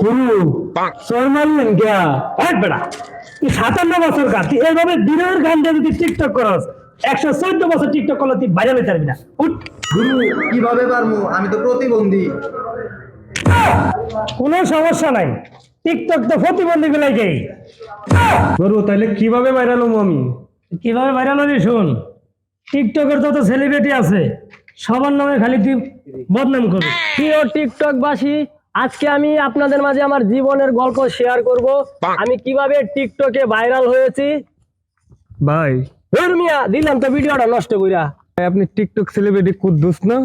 গুরু মারলেন গিয়া। এক বেড়া। তুই সাতান্ন বছর গা তুই এইভাবে দিনের গান যদি টিকটক করস একশো চোদ্দ বছর টিকটক করলে তুই বাইরে পারবি না। উঠ। গুরু কীভাবে পারমু? আমি তো প্রতিবন্ধী। কোনো সমস্যা নাই। টিকটক তো প্রতিবন্ধী গুলাইকেই গুরু তাহলে কীভাবে ভাইরাল হব আমি? কীভাবে ভাইরাল হলি শুন? টিকটকের যত সেলিব্রিটি আছে সবার নামে খালি তুই বদনাম করবি। প্রিয় টিকটক বাসী আজকে আমি আপনাদের মাঝে আমার জীবনের গল্প শেয়ার করব। আমি কীভাবে টিকটকে ভাইরাল হয়েছি? ভাই। মিয়া দিলাম তো ভিডিওটা নষ্ট কইরা। ভাই, আপনি টিকটক সেলিব্রিটি কুদ্দুস না?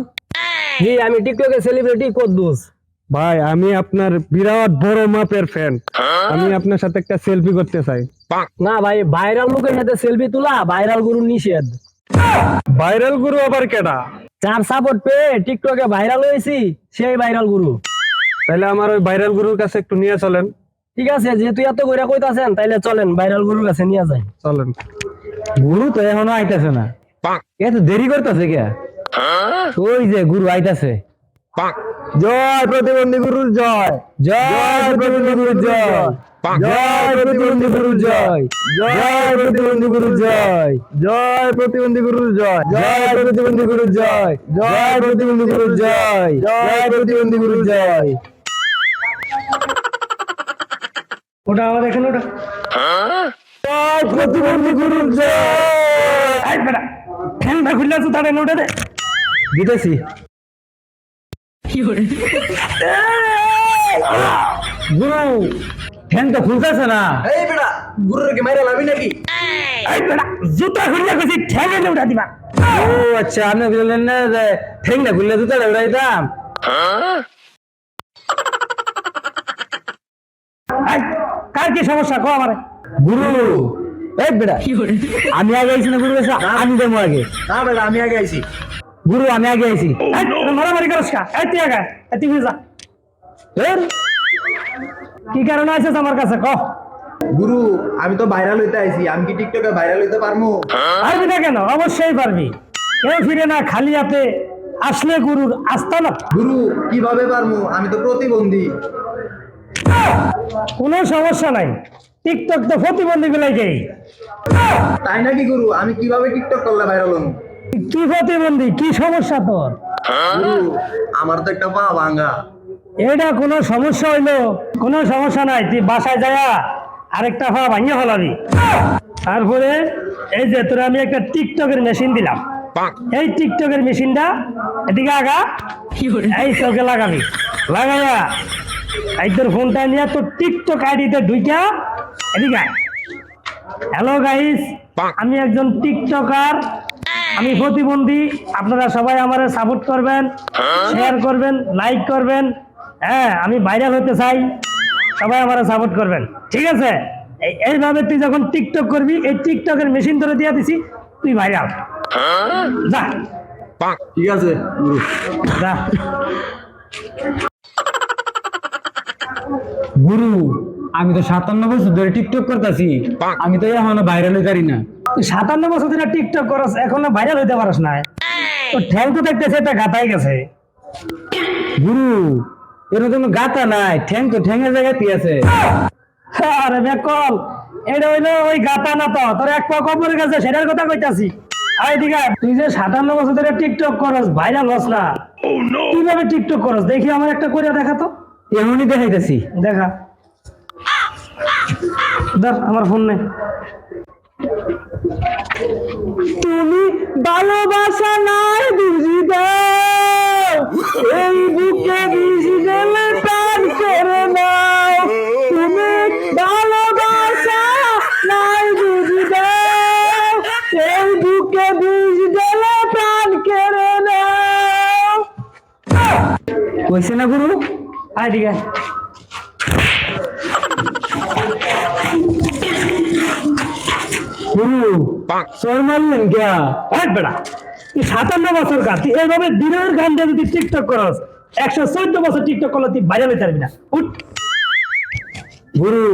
জি আমি টিকটকে সেলিব্রিটি কদ্দুস। ভাই আমি আপনার বিরাট বড় মাপের ফ্যান আমি আপনার সাথে একটা সেলফি করতে চাই। না ভাই ভাইরাল লোকের সাথে সেলফি তোলা ভাইরাল গুরু নিষেধ। ভাইরাল গুরু আবার কেডা? যার সাপোর্ট পেয়ে টিকটকে ভাইরাল হয়েছি সেই ভাইরাল গুরু। তাহলে আমার ওই ভাইরাল গুরুর কাছে একটু নিয়ে চলেন ঠিক আছে যেহেতু এত কইরা কইতাছেন তাইলে চলেন ভাইরাল গুরুর কাছে নিয়ে যাই চলেন গুরু তো এখনও আইতাছে না এত দেরি করতেছে কে ওই যে গুরু আইতাছে জয় প্রতিবন্ধী গুরু জয় জয় প্রতিবন্ধী গুরু জয় জয় প্রতিবন্ধী গুরু জয় জয় প্রতিবন্ধী গুরু জয় জয় প্রতিবন্ধী গুরু জয় জয় প্রতিবন্ধী গুরু জয় জয় প্রতিবন্ধী গুরু জয় জয় প্রতিবন্ধী গুরু জয় ওটা আমার এখানে ওটা। প্রতিবন্ধী বেটা ফ্যানটা খুললে আছে তাড়ে নোটে দে। দিতেছি। গুরু ফ্যান তো খুলতেছে না। এই বেটা গুরুর কি মাইরা লাভি নাকি? আই বেটা জুতা খুললে কইছি দিবা। ও আচ্ছা আপনি বললেন না যে ঠেঙ্গা খুললে উড়াইতাম। আই কি সমস্যা? কো আমারে। গুরু। এই বেটা আমি আগে আইছি না গুরু কাছে আমি দেবো আগে। না বেটা আমি আগে আইছি। গুরু আমি আগে আইছি। মারামারি করছ কা? এই তুই আগা এই তুই যা। এর, কি কারণে আছিস আমার কাছে? ক গুরু আমি তো ভাইরাল হইতে আইছি। আমি কি টিকটকে ভাইরাল হইতে পারমু? পারবি না কেন? অবশ্যই পারবি। কেউ ফিরে না খালি হাতে আসলে গুরুর আস্থা না গুরু কীভাবে পারমু? আমি তো প্রতিবন্ধী। কোনো সমস্যা নাই। টিকটক তো প্রতিবন্ধী গুলাইকেই তাই নাকি গুরু? আমি কীভাবে টিকটক করলে ভাইরাল কি প্রতিবন্ধী? কি সমস্যা তোর? আমার তো একটা পা ভাঙা। এটা কোনো সমস্যা হইল? কোনো সমস্যা নাই তুই বাসায় যায়া আরেকটা পা ভাঙিয়ে তারপরে এই যে তোরা আমি একটা টিকটকের মেশিন দিলাম। এই টিকটকের মেশিনটা এদিকে আগা। এই চোখে লাগাবি। লাগাইয়া তোর ফোনটা নিয়ে তোর টিকটক আইডিতে ঢুইকা। এদিকে হ্যালো গাইস আমি একজন টিকটকার আমি প্রতিবন্ধী। আপনারা সবাই আমার সাপোর্ট করবেন শেয়ার করবেন লাইক করবেন। হ্যাঁ আমি ভাইরাল হতে চাই। সবাই আমার সাপোর্ট করবেন। ঠিক আছে? এইভাবে তুই যখন টিকটক করবি এই টিকটকের মেশিন ধরে দিয়ে দিছি তুই ভাইরাল যা। ঠিক আছে যা। গুরু আমি তো সাতান্ন বছর ধরে টিকটক করতেছি। আমি তো এখনও ভাইরাল হইতারি না। তুই সাতান্ন বছর ধরে টিকটক করস এখনও ভাইরাল হইতে পারস না। তো ঠ্যাং তো দেখতেছে এটা গাতাই গেছে। গুরু এর কোনো গাতা নাই। ঠ্যাং তো ঠ্যাঙের আছে। আরে বেকল এটা হইল ওই গাতা না তো। তোর এক পা কবরের কাছে সেটার কথা কইতাছি। তুই যে সাতান্ন বছর ধরে টিকটক করস ভাইরাল হস না। কীভাবে টিকটক করস? দেখি আমার একটা করে দেখা তো। এমনই দেখাইতেছি, দেখা। ধর, আমার ফোন নে। তুমি ভালোবাসা নাই বুঝি এই বুকে বিজি গেলে প্রাণ করে নাও। তুমি ভালোবাসা নাই বুঝি এই বুকে বিজি গেলে প্রাণ কেড়ে নাও। কইছে না গুরু? আয় ঠিক আছে গুরু সর মারলেন গিয়া? এক বেড়া। তুই সাতান্ন বছর তুই এইভাবে দিনের গান দিয়ে যদি টিকটক করস একশো চোদ্দ বছর টিকটক করলে তুই বাইরে লইতে পারবি না। উঠ। গুরু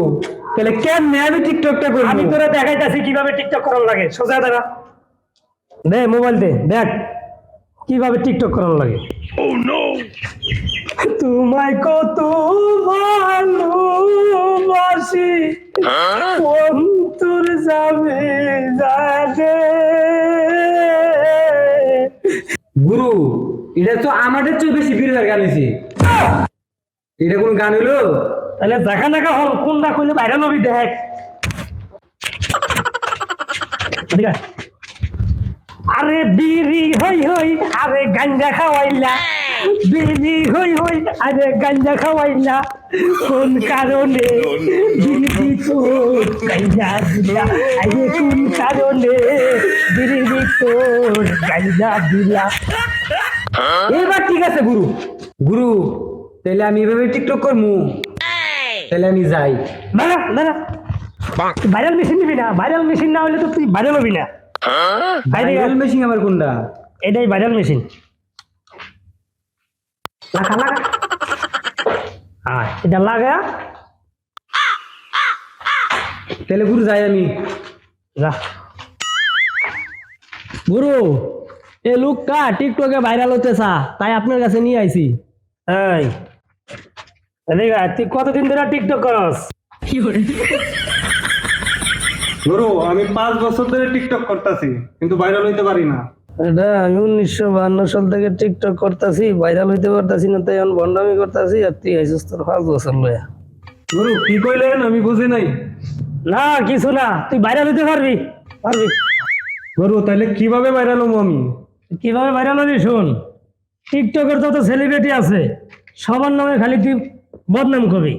তাহলে কেমনে আমি টিকটকটা করব? আমি তোরা দেখাইতেছি কীভাবে টিকটক করার লাগে। সোজা দেখা দে মোবাইল দে দেখ। কীভাবে টিকটক করার লাগে। তোমায় কত ভালোবাসি। অন্তর যাবে যাবে। গুরু এটা তো আমাদের চেয়ে বেশি বিরোধের গান হয়েছে এটা কোন গান হলো তাহলে দেখা দেখা হল কোন না করলে বাইরে নবি দেখ। আরে বিড়ি হই হই আরে গাঞ্জা খাওয়াইলা। বিড়ি হই হই আরে গাঞ্জা খাওয়াইলা কোন কারণে বিড়ি তো গাঞ্জা দিলা? আরে কোন কারণে বিড়ি তো গাঞ্জা দিলা? এবার ঠিক আছে গুরু। গুরু তাহলে আমি এভাবে টিকটক করমু। তাহলে আমি যাই। না না না না ভাইরাল মেশিন নিবি না? ভাইরাল মেশিন না হলে তো তুই ভাইরাল হবি না। ভাইরাল মেশিন আমার কোনটা? এটাই ভাইরাল মেশিন লাগা লাগা হ্যাঁ এটা লাগা তাহলে গুরু যাই আমি যা গুরু এই লোকটা টিকটকে ভাইরাল হতে চা তাই আপনার কাছে নিয়ে আইছি। এই। তুই কতদিন ধরে টিকটক করস? গুরু আমি পাঁচ বছর ধরে টিকটক করতেছি কিন্তু ভাইরাল হইতে পারি না। এটা আমি উনিশশো বাহান্ন সাল থেকে টিকটক করতেছি ভাইরাল হইতে পারতাছি না তাই এখন বন্ডামি করতেছি আর তুই আইসিস তোর পাঁচ বছর লয়া গুরু কি কইলেন? আমি বুঝি নাই। না কিছু না তুই ভাইরাল হইতে পারবি পারবি। গুরু তাহলে কীভাবে ভাইরাল হব আমি? কীভাবে ভাইরাল হবি শোন টিকটকের যত সেলিব্রিটি আছে সবার নামে খালি তুই বদনাম করবি।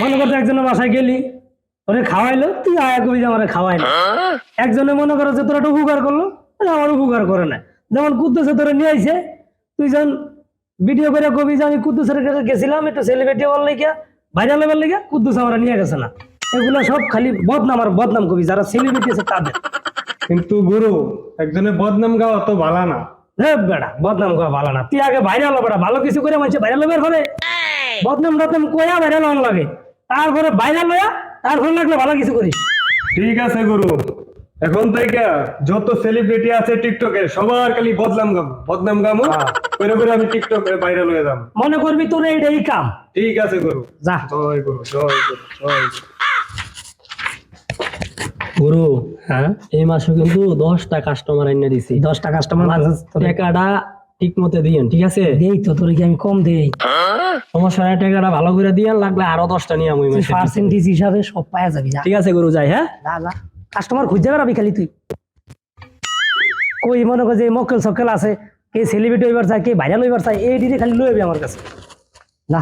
মনে করতো একজনের বাসায় গেলি ওরে খাওয়াইলো তুই আয়া কবি যে আমার খাওয়াইলো। একজনে মনে করো যে তোরা একটা উপকার করল আমার উপকার করে না। যেমন কুদ্দুসে তোরা নিয়ে আইছে তুই যখন ভিডিও করে কবি যে আমি কুদ্দুসের কাছে গেছিলাম একটু সেলিব্রিটি হওয়ার লেগে ভাইরাল লেবার লেগে কুদ্দুস আমরা নিয়ে গেছে না। এগুলো সব খালি বদনাম আর বদনাম কবি যারা সেলিব্রিটি আছে তাদের। কিন্তু গুরু একজনের বদনাম গাওয়া তো ভালো না। হে বেড়া বদনাম করা ভালো না। তুই আগে ভাইরাল বেড়া ভালো কিছু করে মানুষ ভাইরাল হবার ফলে বদনাম টদনাম কয়া ভাইরাল লাগে। তারপরে ভাইরাল হইয়া তারপরে লাগলে ভালো কিছু করিস। ঠিক আছে গুরু। এখন থেকে যত সেলিব্রিটি আছে টিকটকে সবার খালি বদনাম গাম। বদনাম গাম করে করে আমি টিকটকে ভাইরাল হয়ে যাম মনে করবি তোর এইটাই কাম। ঠিক আছে গুরু। যা। জয় গুরু জয় গুরু জয় গুরু। হ্যাঁ? এই মাসে কিন্তু দশটা কাস্টমার এনে দিছি। দশটা কাস্টমার টাকাটা ঠিক মতো দিয়েন ঠিক আছে? দেই তো তোর কি আমি কম দেই? সমস্যা নাই টাকাটা ভালো করে দিয়েন লাগলে আরও দশটা নিয়ে আমি পার্সেন্টেজ হিসাবে সব পাওয়া যাবি ঠিক আছে গুরু যাই হ্যাঁ? যা যা। কাস্টমার খুঁজে বেড়াবি খালি তুই। কই মনে কর যে মক্কেল সক্কেল আছে কে সেলিব্রিটি হইবার চায় কে ভাইরাল হইবার চায় এই দিদি খালি লইবি আমার কাছে। যা